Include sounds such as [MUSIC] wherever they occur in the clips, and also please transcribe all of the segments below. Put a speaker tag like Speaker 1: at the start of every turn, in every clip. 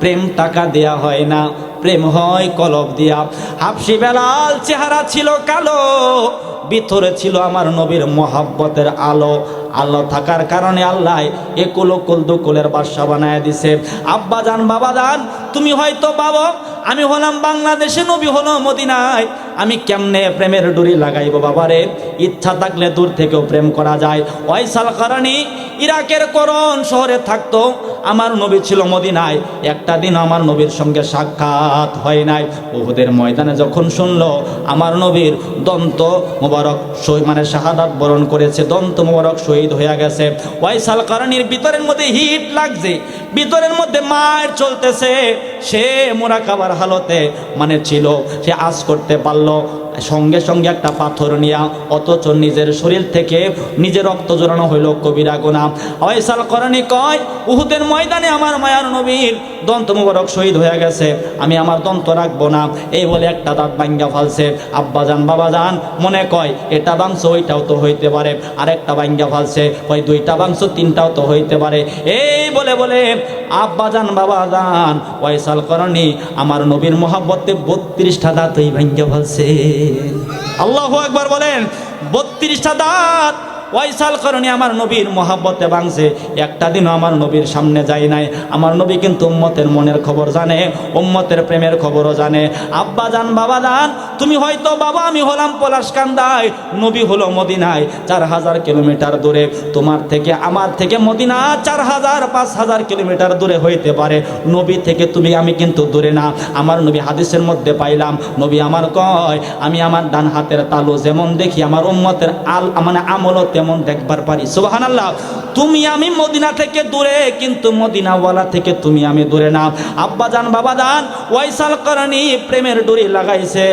Speaker 1: প্রেম টাকা দেয়া হয় না, প্রেম হয় কলব দিয়া। হাফসি বেলাল চেহারা ছিল কালো ভিতরে ছিল আমার নবীর মহাব্বতের আলো। আল্লাহ থাকার কারণে আল্লাহ একুল কুল দুকুলের বাসা বানায় দিছে। আব্বা যান বাবা যান তুমি হয়তো বাবা আমি হলাম বাংলাদেশে নবী হলো মদিনায়। আমি কেমনে প্রেমের ডুরি লাগাইবো বাবারে? ইচ্ছা থাকলে দূর থেকেও প্রেম করা যায়। ওয়াইসাল কারণী, ইরাকের করণ শহরে থাকতো, আমার নবী ছিল মদিনায়। একটা দিন আমার নবীর সঙ্গে সাক্ষাৎ হয় নাই। উহুদের ময়দানে যখন শুনলো, আমার নবীর দন্ত মোবারক মানে শাহাদাত বরণ করেছে, দন্ত মোবারক শহীদ হয়ে গেছে। ওয়াইসাল কারণীর ভিতরের মধ্যে হিট লাগছে, ভিতরের মধ্যে মায়ের চলতেছে। সে মোরা খাবার হালতে মানে ছিল সে আজ করতে পারল। সঙ্গে সঙ্গে একটা পাথর নিয়া অথচ নিজের শরীর থেকে নিজের রক্ত জোড়ানো হইল কবিরা গোনা ওয়াইসাল করণী কয়, উহুদের ময়দানে আমার মায়ার নবীর দন্ত মুবারক শহীদ হয়ে গেছে, আমি আমার দন্ত রাখব না। এই বলে একটা দাঁত ভাঙ্গা ফালছে। আব্বা যান, বাবা যান, মনে কয়, এটা বাংশ, ওইটাও তো হইতে পারে। আরেকটা ভাঙ্গা ফালছে ওই দুইটা বাংশ, তিনটাও তো হইতে পারে। এই বলে বলে, আব্বা যান, বাবা যান ওয়াইসাল করণী আমার নবীর মোহাব্বতে বত্রিশটা দাঁত ওই ভাঙ্গা ফালছে। আল্লাহ একবার বলেন, বত্রিশটা দাঁত, ওয়াইসাল করণী আমার নবীর মহাব্বতে বাংছে একটা দিনও আমার নবীর সামনে যায় নাই। আমার নবী কিন্তু উম্মতের মনের খবর জানে, উম্মতের প্রেমের খবরও জানে। আব্বা যান, বাবা যান তুমি হয়তো বাবা, আমি হলাম পলাশকান্দায়, নবী হলো মদিনায়, চার হাজার কিলোমিটার দূরে। তোমার থেকে, আমার থেকে মদিনা চার হাজার, পাঁচ হাজার কিলোমিটার দূরে হইতে পারে। নবী থেকে তুমি, আমি কিন্তু দূরে না। আমার নবী হাদিসের মধ্যে পাইলাম, নবী আমার কয়, আমি আমার ডান হাতের তালু যেমন দেখি, আমার উম্মতের আল মানে আমলও তেমন দেখবার পারি। সুবাহান আল্লাহ তুমি আমি মদিনা থেকে দূরে, কিন্তু মদিনাওয়ালা থেকে তুমি আমি দূরে না। আব্বা যান বাবা যান ওয়াইসাল করণী প্রেমের ডুরি লাগাইছে।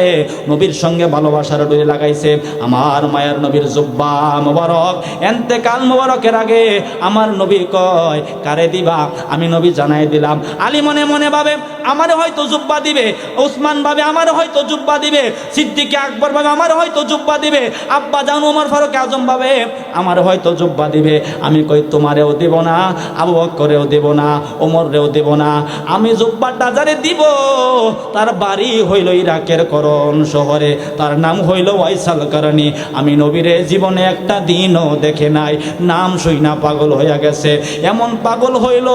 Speaker 1: নবীর সঙ্গে ভালোবাসার ডুরি লাগাইছে। আমার মায়ের নবীর জুব্বা মোবারক। এন্তেকাল মোবারকের আগে আমার নবী কয়, কারে দিবা? আমি নবী জানাই দিলাম। আলী মনে মনে ভাবে আমার হয়তো জুব্বা দিবে, ওসমান ভাবে আমার হয়তো জুব্বা দিবে, সিদ্দিকে আকবর ভাবে আমার হয়তো জুব্বা দিবে, আব্বা জান, উমর ফারুক, আজম ভাবে আমার হয়তো জুব্বা দিবে। আমি কই তোমারেও দেব না, আবু বকরেও দেব না, ওমরেও দেব না। আমি জুব্বাটা যারে দিব, তার বাড়ি হইল ইরাকের করণ শহরে, তার নাম হইল ওয়াইসাল কারণী। আমি নবীরে জীবনে একটা দিনও দেখে নাই, নাম শুই না পাগল হইয়া গেছে। এমন পাগল হইল,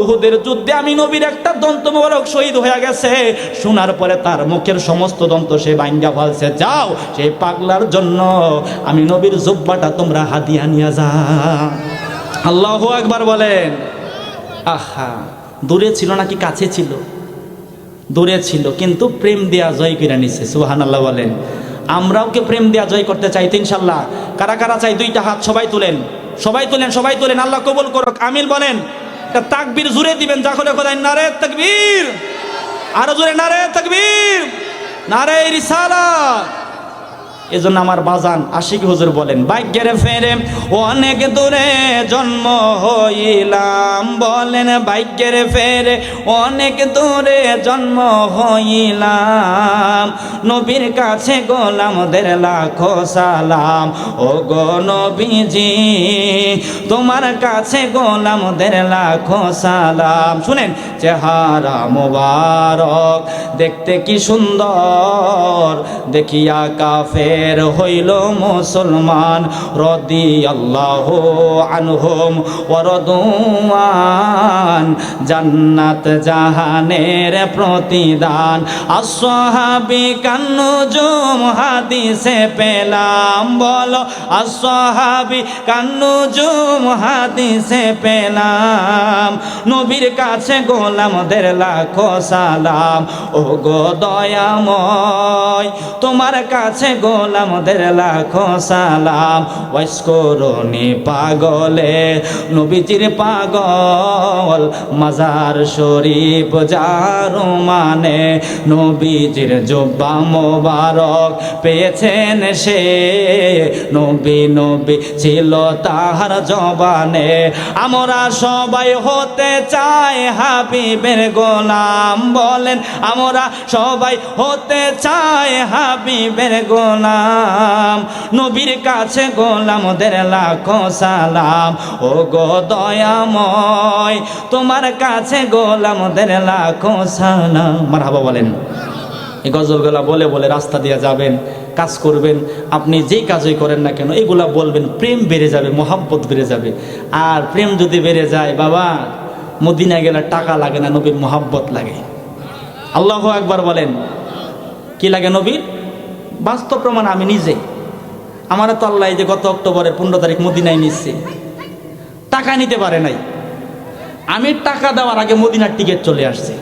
Speaker 1: উহুদের যুদ্ধে আমি নবীর একটা দন্ত মোবারক শহীদ হয়ে গেছে। শোনার পরে তার মুখের সমস্ত দন্ত সে বাইঙ্গা ফালছে। যাও সেই পাগলার জন্য আমি নবীর জুব্বাটা তোমরা হাতিয়া নিয়ে যা আল্লাহ একবার বলেন, আহা, দূরে ছিল নাকি কাছে ছিল? দূরে ছিল, কিন্তু প্রেম দেয়া জয় করে নিছে সুহান আল্লাহ বলেন। আমরাও কে প্রেম দেয়া জয় করতে চাই ইনশাল্লাহ কারা কারা চাই? দুইটা হাত সবাই তুলেন। সবাই তুলেন সবাই তুলেন, আল্লাহ কবুল করুক আমিল বলেন। তাকবীর জুড়ে দিবেন যা করে খোদাই নারে তাকবীর। আরও জুড়ে নারে তাকবীর। নারে রিসালা এজন্য আমার বাজান আশিক হুজুর বলেন, ভাগ্যের ফেরে অনেক দূরে জন্ম হইলাম। বলেন, ভাগ্যের ফেরে অনেক দূরে জন্ম হইলাম। নবীর কাছে গোলামদের লাখো সালাম ও গো নবীজি, তোমার কাছে গোলামদের লাখো সালাম। শুনেন, চেহারা মোবারক, দেখতে কি সুন্দর, দেখিয়া কাফের হইল মুসলমান রদি আল্লাহ আনহুম ওরদুয়ান জান্নাত জাহানের প্রতিদান। আসহাবি কান্নুজুম হাদিসে পেলাম, বলো আসহাবি কান্নুজুম হাদিসে পেলাম। নবীর কাছে গোলামদের লাখো সালাম ও গো দয়াময়, তোমার কাছে গোলামদের লাখো সালাম। ওয়াইসকরণী পাগলে, নবীজির পাগল। মাজার শরীফ যারো মানে নবীজির জব্বা মোবারক পেয়েছেন সে। নবী নবী ছিল তাহার জবানে। আমরা সবাই হতে চাই হাবিবের গোলাম বলেন, আমরা সবাই হতে চাই হাবিবের গোলাম। সালাম। নবীর কাছে গোলামদের লাখো সালাম। ও গো দয়াময়, তোমার কাছে গোলামদের লাখো সালাম। মারহাবা বলেন। এই গজলগুলা বলে বলে রাস্তা দিয়ে যাবেন, কাজ করবেন, আপনি যেই কাজই করেন না কেন, এগুলা বলবেন, প্রেম বেড়ে যাবে, মহাব্বত বেড়ে যাবে। আর প্রেম যদি বেড়ে যায়, বাবা মদিনা গেলে টাকা লাগে না, নবীর মহাব্বত লাগে। আল্লাহ একবার বলেন। কি লাগে নবীর? বাস্তব প্রমাণ আমি নিজে। আমার তো আল্লাহ যে গত অক্টোবরের পনেরো তারিখ মদিনায় নিচ্ছে টাকা নিতে পারে নাই। আমি টাকা দেওয়ার আগে মদিনার টিকিট চলে আসছে।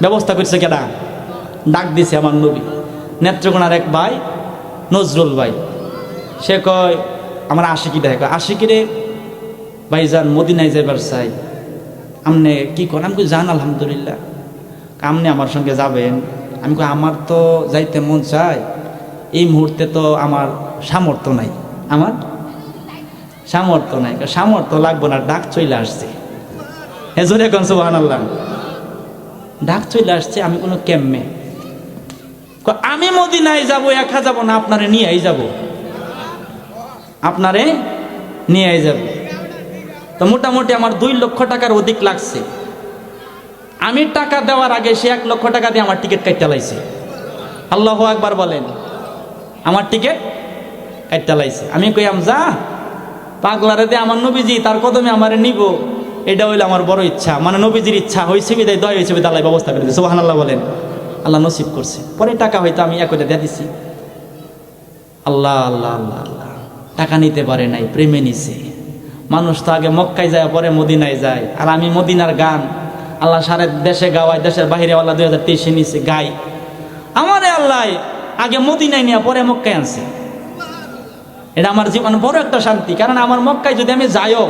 Speaker 1: ব্যবস্থা করছে কেডা? ডাক দিছে আমার নবী। নেত্রকোনার এক ভাই, নজরুল ভাই। সে কয়, আমার আশিকি দেখে কয় আশিকি রে, ভাইজান মদিনায় যাবার চাই। আমনে কি করেন আমি যান আলহামদুলিল্লাহ। আপনি আমার সঙ্গে যাবেন। আমি কই আমার তো যাইতে মন চায় এই মুহূর্তে তো আমার সামর্থ্য নাই। আমার? সামর্থ্য নাই সামর্থ্য লাগবো না ডাক চলে আসছে। হ্যাঁ জোরে কোন সুবাহান আল্লাহ ডাক চলে আসছে আমি কোনো কয়, আমি মদিনায় যাব একা যাব না আপনারে নিয়েই যাব? আপনারে নিয়েই যাব? তো মোটামুটি আমার দুই লক্ষ টাকার অধিক লাগছে। আমি টাকা দেওয়ার আগে সে এক লক্ষ টাকা দিয়ে আমার টিকিট কাটতে লাইছে। আল্লাহ একবার বলেন, আমার টিকিট কাটতে লাইছে। আমি কইয়াম, যা, পাগলারে দে, আমার নবীজি, তার কদমে আমারে নিব। এটা হইল আমার বড় ইচ্ছা। মানে নবীজির ইচ্ছা হয়েছে বিদায়, দয় হয়েছে বিদায় আল্লাহ ব্যবস্থা করে দিয়েছে সোহান আল্লাহ বলেন, আল্লাহ নসিব করছে। পরে টাকা হয়তো আমি একটা দিয়ে দিছি। আল্লাহ আল্লাহ আল্লাহ আল্লাহ, টাকা নিতে পারে নাই, প্রেমে নিছে। মানুষ তো আগে মক্কায় যায়, পরে মদিনায় যায়। আর আমি মদিনার গান আল্লাহ সারে দেশে গাওয়ায়, দেশের বাহিরে আল্লাহ দুই হাজার তেইশে নিছে, গাই। আমারে আল্লাহ আগে মদিনায় নিয়ে পরে মক্কায় আনছে। এটা আমার জীবন বড় একটা শান্তি, কারণ আমার মক্কায় যদি আমি যাইও,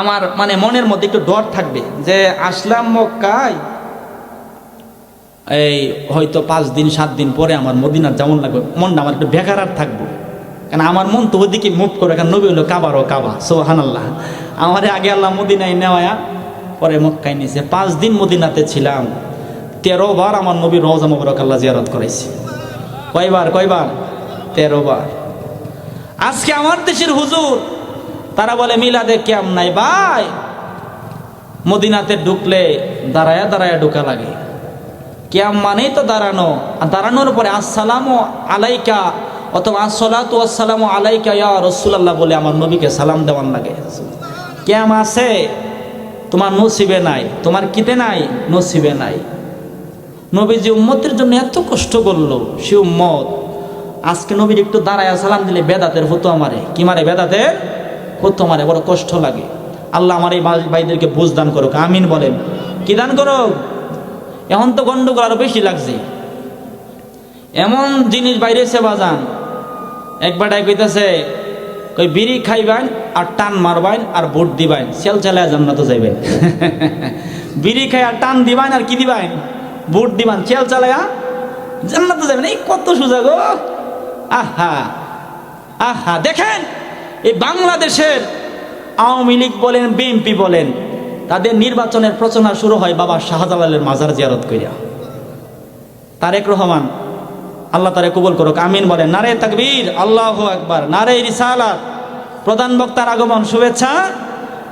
Speaker 1: আমার মানে মনের মধ্যে একটু ডর থাকবে যে আসলাম মক্কায়, এই হয়তো পাঁচ দিন, সাত দিন পরে আমার মদিনার যেমন লাগবে, মনটা আমার একটু বেকার আর থাকব। কারণ আমার মন তো ওদিকে মুভ করে, কারণ নবী হলো ও কাবা সোহান আল্লাহ আমারে আগে আল্লাহ মদিনায় নেওয়া পরে মক্কায় নিয়েছে। পাঁচ দিন মদিনাতে ছিলাম। তেরো বার আমার নবী রওজা মুবারক আল্লাহ জিয়ারত করেছে। কয়বার কয়বার? তেরো বার। আজকে আমার দেশের হুজুর, তারা বলে, মিলাদে কেম নাই ভাই। মদিনাতে ঢুকলে দাঁড়ায়া দাঁড়ায়া ঢুকা লাগে। কেয়াম মানেই তো দাঁড়ানো। আর দাঁড়ানোর পরে, আসসালামু আলাইকা অথবা, আসসালাতু আসসালামু আলাইকা ইয়া রসুলাল্লাহ বলে আমার নবীকে সালাম দেওয়ার লাগে। কেয়াম আছে? তোমার নসিবে নাই, তোমার কিতে নাই? নসিবে নাই। নবীজি উম্মতের জন্য এত কষ্ট করল, সে উম্মত। আজকে নবীর একটু দাঁড়ায় সালাম দিলে বেদাতের হতো আমারে কি মারে বেদাতের? হতো মারে, বড় কষ্ট লাগে। আল্লাহ আমার এই ভাই- ভাইদেরকে বুঝ দান করুক, আমিন বলেন। কি দান করুক? এখন তো গন্ডগোল আরও বেশি লাগছে। এমন জিনিস বাইরেছে বাজান। একবার কইতেছে কই, বিড়ি খাইবেন? আর টান মারবেন আর ভোট দিবাইন। সেল চালায় জান্নাতে যাইবেন। বিড়ি খাই আর টান দিবেন আর কি দিবাইন? ভোট দিবেন সেল চালায়া জান্নাতে যাবেন এই কত সোজা গো আহা আহা, দেখেন, এই বাংলাদেশের আওয়ামী লীগ বলেন, বিএনপি বলেন, তাদের নির্বাচনের প্রচারণা শুরু হয় বাবা শাহজালালের মাজার জিয়ারত করিয়া তারেক রহমান, আল্লাহ তারে কবুল করুক, আমিন বলেন, নারে তাকবীর, আল্লাহ একবার নারে রিসালাত। প্রধান বক্তার আগমন, শুভেচ্ছা।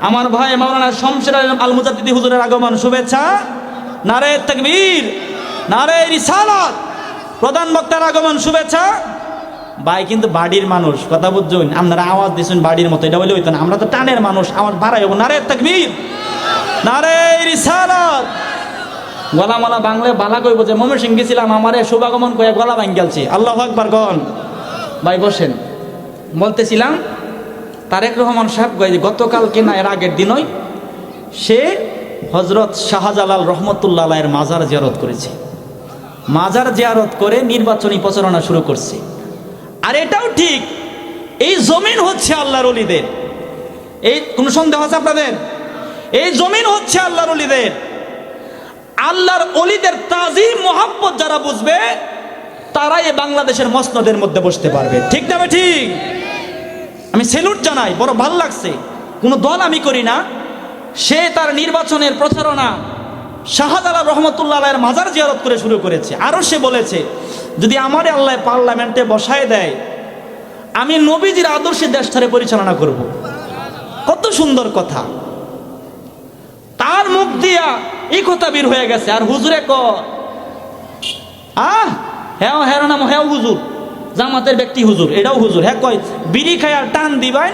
Speaker 1: আমার ভাই মাওলানা শমশের আল মুজাদ্দিদি হুজুরের আগমন, শুভেচ্ছা। নারে তাকবীর, নারে রিসালাত। প্রধান বক্তার আগমন, শুভেচ্ছা। ভাই, কিন্তু বাড়ির মানুষ, কথা বুঝছেন? আপনারা আওয়াজ দিচ্ছেন বাড়ির মতো, এটা বলে হইতো না। আমরা তো টানের মানুষ, আওয়াজ বাড়াই হব। নারে তাকবীর, নারে রিসালাত। গলা মালা বাংলা কইব যে মমের সিং গেছিলাম, আমারে শুভাগমন কয়ে গলা ভাঙ গেলছি আল্লাহ আকবার গন ভাই, বসেন। বলতেছিলাম তারেক রহমান সাহেব যে গতকালকে না এর আগের দিনই সে হজরত শাহজালাল রহমতুল্লাহ এর মাজার জিয়ারত করেছে। মাজার জিয়ারত করে নির্বাচনী প্রচারণা শুরু করছে। আর এটাও ঠিক, এই জমিন হচ্ছে আল্লাহর অলিদের। এই, কোনো সন্দেহ আছে আপনাদের? এই জমিন হচ্ছে আল্লাহর অলিদের। আল্লাহর অলিদের তাজিম মোহাব্বত যারা বুঝবে, তারাই বাংলাদেশের মসনদের মধ্যে বসতে পারবে। ঠিক না ঠিক? আমি সেলুট জানাই, বড় ভালো লাগছে। কোনো দল আমি করি না। সে তার নির্বাচনের প্রচারণা শাহজালাল রহমতুল্লাহ আলাইয়ের মাজার জিয়ারত করে শুরু করেছে। আরও সে বলেছে, যদি আমার আল্লাহ পার্লামেন্টে বসায় দেয়, আমি নবীজির আদর্শে দেশটারে পরিচালনা করব। কত সুন্দর কথা। তার মুখ দিয়া এই কথা বের হয়ে গেছে। আর হুজুরে ক, আহ হ্যাঁ হ্যাঁ নাম হ্যাঁ হুজুর। জামাতের ব্যক্তি হুজুর, এটাও হুজুর। হ্যাঁ কয়, বিড়ি খাই আর টান দিবাই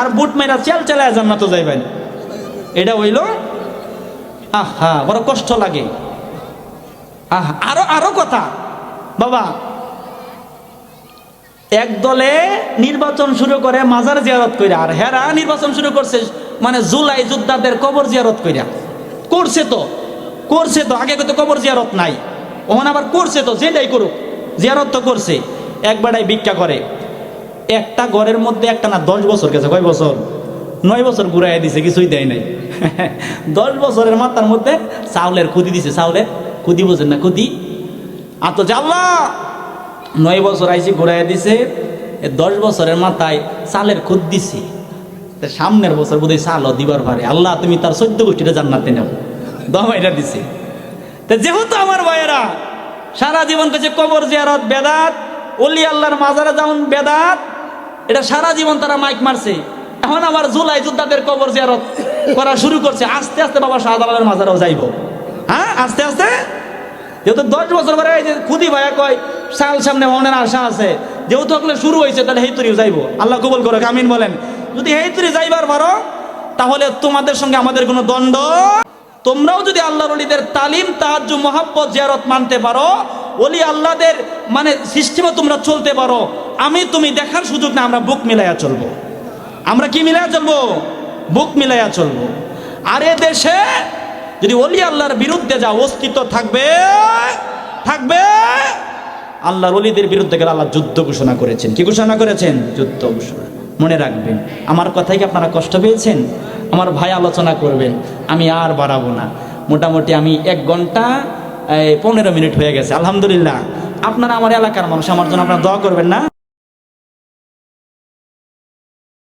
Speaker 1: আর বুট মেরা চেল চেলায় জান্নাত যাইবেন এটা হইল, আহা, বড় কষ্ট লাগে। আহ, আরও আরও কথা। বাবা, এক দলে নির্বাচন শুরু করে মাজার জিয়ারত কইরা, আর হেরা নির্বাচন শুরু করছে মানে জুলাই যোদ্ধাদের কবর জিয়ারত কইরা। করছে তো করছে তো, আগে তো কবর জিয়ারত নাই। ওখান আবার করছে তো, যেটাই করুক, জিয়ারত তো করছে। একবারটাই ভিক্ষা করে। একটা ঘরের মধ্যে একটা না, দশ বছর গেছে, কয় বছর? নয় বছর ঘুরাই দিছে, কিছুই দেয় নাই। [LAUGHS] দশ বছরের মাথার মধ্যে চাউলের খুদি দিছে, চাউলের খুদি বোঝেন না খুদি আর তো জাল্লা! নয় বছর আইসি ঘুরাই দিছে দশ বছরের মাথায় চালের খুদ দিছি। সামনের বছর বোধহয় চালও দিবার পারে আল্লাহ, তুমি তার চোদ্দ গোষ্ঠীটা জান্নাতে নাও। দম এটা দিছে। যেহেতু আমার ভাইয়েরা সারা জীবন কাছে কবর জিয়ারত, বেদাত অলি আল্লাহর মাজারে যেমন বেদাত, এটা সারা জীবন তারা মাইক মারছে। এখন আমার জুলাই যোদ্ধাদের কবর জিয়ারত করা শুরু করছে। আস্তে আস্তে বাবা শাহজালালের মাজারেও যাইব। হ্যাঁ আস্তে আস্তে? যেহেতু দশ বছর পরে এই যে খুদি ভাইয়া কয়, সাল সামনে মনের আশা আছে, যেহেতু ওগুলো শুরু হয়েছে, তাহলে হেতুরি যাইব। আল্লাহ কবুল করে আমিন বলেন। যদি হেতুরি যাইবার পারো, তাহলে তোমাদের সঙ্গে আমাদের কোনো দ্বন্দ্ব। তোমরাও যদি আল্লাহর অলিদের তালিম, তাহাজ্জু, মহাব্বত, জিয়ারত মানতে পারো অলি আল্লাহদের মানে সিস্টেমে তোমরা চলতে পারো। আমি তুমি দেখার সুযোগ না, আমরা বুক মিলাইয়া চলবো। আমরা কি মিলাইয়া চলবো? বুক মিলাইয়া চলবো। আর এ দেশে যদি অলি আল্লাহর বিরুদ্ধে যা অস্তিত্ব থাকবে থাকবে, আল্লাহর অলিদের বিরুদ্ধে গেলে আল্লাহ যুদ্ধ ঘোষণা করেছেন। কি ঘোষণা করেছেন? যুদ্ধ ঘোষণা। মনে রাখবেন, আমার কথাই কি আপনারা কষ্ট পেয়েছেন? আমার ভাই আলোচনা করবেন, আমি আর বাড়াবো না। মোটামুটি আমি এক ঘণ্টা পনেরো মিনিট হয়ে গেছে, আলহামদুলিল্লাহ। আপনারা আমার এলাকার মানুষ, আমার জন্য আপনারা দোয়া করবেন না।